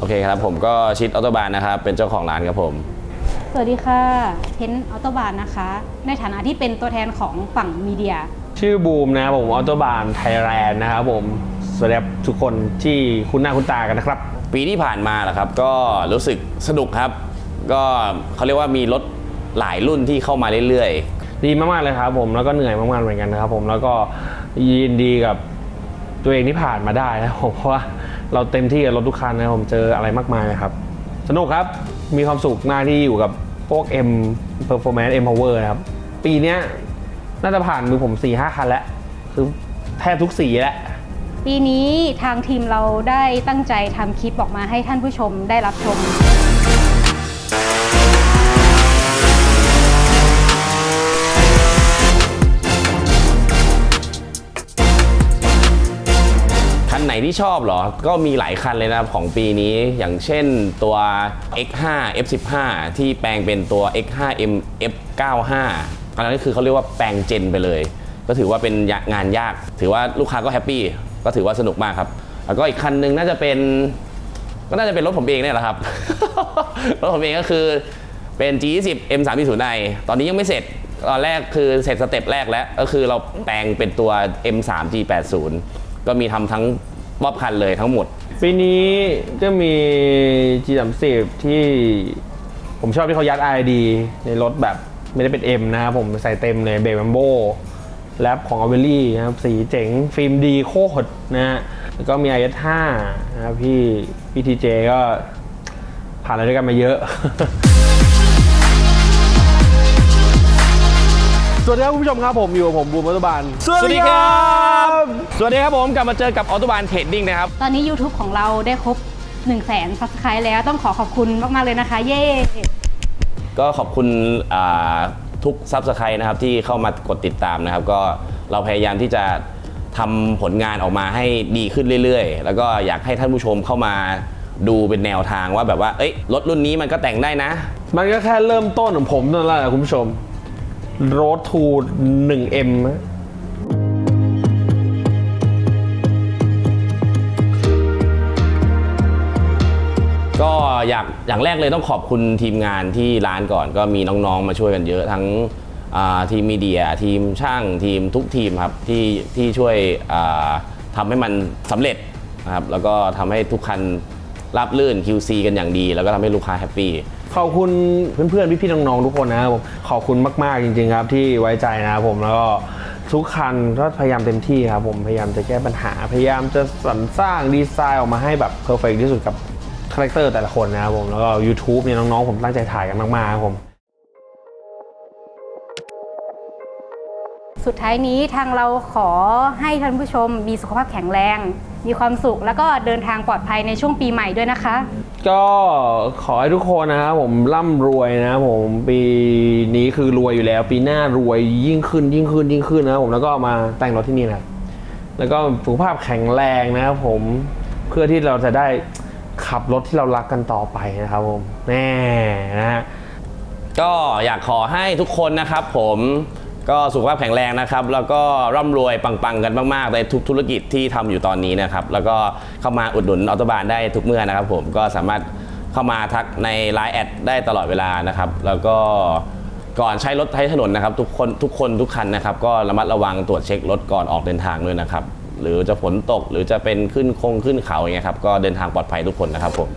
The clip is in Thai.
โอเคครับผมก็ชิดออโตบานนะครับเป็นเจ้าของร้านครับผม สวัสดีค่ะเทนออโตบานนะคะ ในฐานะที่เป็นตัวแทนของฝั่งมีเดีย ชื่อบูมนะครับผมออโตบานไทยแลนด์นะครับผมสวัสดีครับทุกคนที่คุ้นหน้าคุ้นตากันนะครับ ปีที่ผ่านมาแหละครับก็รู้สึกสนุกครับ ก็เขาเรียกว่ามีรถหลายรุ่นที่เข้ามาเรื่อยดีมากๆเลยครับผมแล้วก็เหนื่อยมากๆเหมือนกันนะครับผมแล้วก็ยินดีกับ ตัวเองที่ผ่านมาได้นะผมเพราะว่าเราเต็มที่กับรถทุกคันนะผมเจออะไรมากมายเลยครับ สนุกครับมีความสุขมากที่อยู่กับพวก M Performance M Power นะครับ ปีนี้น่าจะผ่านมือผม4ี่ห้าคันแล้ว คือแทบทุกสีแล้ว ปีนี้ทางทีมเราได้ตั้งใจทำคลิปออกมาให้ท่านผู้ชมได้รับชม ที่ชอบเหรอ ก็มีหลายคันเลยนะของปีนี้ อย่างเช่นตัว X5 F15 ที่แปลงเป็นตัว X5M F95 อันนั้นก็คือเขาเรียกว่าแปลงเจนไปเลย ก็ถือว่าเป็นงานยาก ถือว่าลูกค้าก็แฮปปี้ ก็ถือว่าสนุกมากครับ แล้วก็อีกคันหนึงน่าจะเป็น ก็น่าจะเป็นรถผมเองเนี่ยแหละครับ รถผมเองก็คือเป็น G20 M320i ตอนนี้ยังไม่เสร็จตอนแรกคือเสร็จสเต็ปแรกแล้ว ก็คือเราแปลงเป็นตัว M3 G80 ก็มีทำทั้ง รอบคันเลยทั้งหมด ปีนี้ก็มี G30 ที่ผมชอบที่เขายัด RID ในรถแบบไม่ได้เป็น M นะครับผมใส่เต็มเลยเบรมโบแรปของอเวลี่นะครับ สีเจ๋ง ฟิล์มดีโคตรนะฮะแล้วก็มี IS5 นะครับพี่พี่ทีเจก็ผ่านอะไรด้วยกันมาเยอะ วัสดีครับคุณผู้ชมครับผมอยู่กับผมบูมรัตบานสวัสดีครับ สวัสดีครับผมกลับมาเจอกับออโตบานเทรดดิ้งนะครับ ตอนนี้ YouTube ของเราได้ครบ1 0 0 0 0แสนซับสไครต์แล้วต้องขอขอบคุณมาก ๆ เลยนะคะ เย้ก็ขอบคุณอ่าทุกซับสไครต์นะครับที่เข้ามากดติดตามนะครับ ก็เราพยายามที่จะทำผลงานออกมาให้ดีขึ้นเรื่อยๆ แล้วก็อยากให้ท่านผู้ชมเข้ามาดูเป็นแนวทางว่าแบบว่า เอ้ยรถรุ่นนี้มันก็แต่งได้นะ มันก็แค่เริ่มต้นของผมนั่นแหละคุณผู้ชม Road to 1M ก็อยากอย่างแรกเลยต้องขอบคุณทีมงานที่ร้านก่อน ก็มีน้องๆมาช่วยกันเยอะทั้งอ่าทีมมีเดียทีมช่างทีมทุกทีมครับที่ที่ช่วยอ่าทำให้มันสำเร็จนะครับแล้วก็ทำให้ทุกคันราบลื่น QC กันอย่างดี แล้วก็ทำให้ลูกค้าแฮปปี้ ขอบคุณเพื่อนๆพี่ๆน้องๆทุกคนนะครับผมขอบคุณมากๆจริง ๆ ครับ ที่ไว้ใจนะครับผมแล้วก็ทุกคันก็พยายามเต็มที่ครับผมพยายามจะแก้ปัญหา พยายามจะสรรสร้างดีไซน์ออกมาให้แบบเพอร์เฟกที่สุดกับคาแรคเตอร์แต่ละคนนะครับผมแล้วก็ YouTube เนี่ยน้องๆผมตั้งใจถ่ายกันมากๆครับผม สุดท้ายนี้ทางเราขอให้ท่านผู้ชมมีสุขภาพแข็งแรง มีความสุขแล้วก็เดินทางปลอดภัยในช่วงปีใหม่ด้วยนะคะ ก็ขอให้ทุกคนนะครับผมร่ำรวยนะครับผมปีนี้คือรวยอยู่แล้ว ปีหน้ารวยยิ่งขึ้นยิ่งขึ้นยิ่งขึ้นนะครับผมแล้วก็มาแต่งรถที่นี่นะครับแล้วก็สุขภาพแข็งแรงนะครับผมเพื่อที่เราจะได้ขับรถที่เรารักกันต่อไปนะครับผมแน่นะฮะก็อยากขอให้ทุกคนนะครับผม ก็สุขภาพแข็งแรงนะครับ แล้วก็ร่ำรวยปังๆกันมากๆในทุกธุรกิจที่ทำอยู่ตอนนี้นะครับ แล้วก็เข้ามาอุดหนุนออโตบานได้ทุกเมื่อนะครับ ผมก็สามารถเข้ามาทักใน Line แอดได้ตลอดเวลานะครับ แล้วก็ก่อนใช้รถใช้ถนนนะครับ ทุกคนทุกคนทุกคันนะครับ ก็ระมัดระวังตรวจเช็ครถก่อนออกเดินทางด้วยนะครับ หรือจะฝนตกหรือจะเป็นขึ้นคงขึ้นเขาอย่างเงี้ยครับก็เดินทางปลอดภัยทุกคนนะครับผม